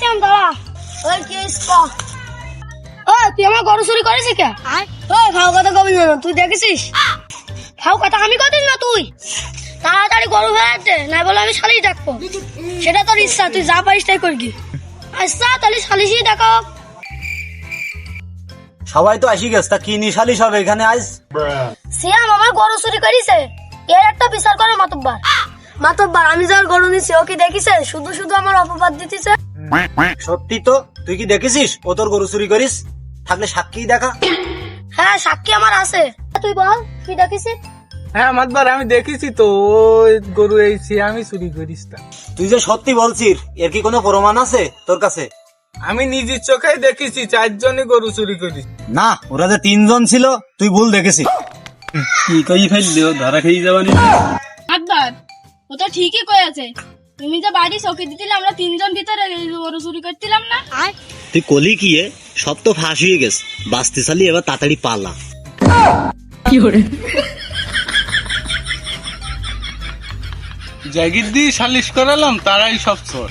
শ্যাম দাঁড়া ওই কি ও তুই আমার গরু চুরি করেছিস কে? ওই কথা কবি না তুই দেখেছিস? কথা আমি কদিন না তুই? তাড়াতাড়ি গরু ফেরাতে না বলে আমি শালিশ ডাকবো। সেটা তোর ইচ্ছা তুই যা পারিস তাই করবি। আচ্ছা তাহলে শালিশই সবাই তো আসি গেছে তা কি নিশালিশ হবে এখানে আজ? সিয়াম আমার গরু চুরি করেছে। এর একটা বিচার করে মাতব্বার। মাতব্বার আমি যার গরু নিছি ও কি দেখিছে? শুধু শুধু আমার অপবাদ দিতেছে? সত্যি তো? তুই কি দেখেছিস? ও তোর গরু চুরি করিস? থাকলে সাক্ষী দেখা। হ্যাঁ সাক্ষী আমার আছে। তুই বল কি দেখিছিস? হ্যাঁ মাতবার আমি দেখেছি তো। ওই গরু এই আমি চুরি করিস তুই যে সত্যি বলছিস এর কি কোনো প্রমাণ আছে তোর কাছে? আমি নিজের চোখেই দেখেছি চারজনই গরু চুরি করিস। না ওরা যে তিনজন ছিল তুই ভুল দেখেছিস। কি কই ফেললি ধরা খেয়ে যাবানি। আকবর ও তো ঠিকই কয়েছে। তুমি যে বাড়ি চৌকি দিতে আমরা তিনজন ভিতরে গরু চুরি করছিলাম না। তুই কলি কি এ? সব তো ফাঁস হয়ে গেছে। বাঁচতে চালি এবার তাড়াতাড়ি পালা। জাগির দিয়ে সালিশ করালাম তারাই সব চোর।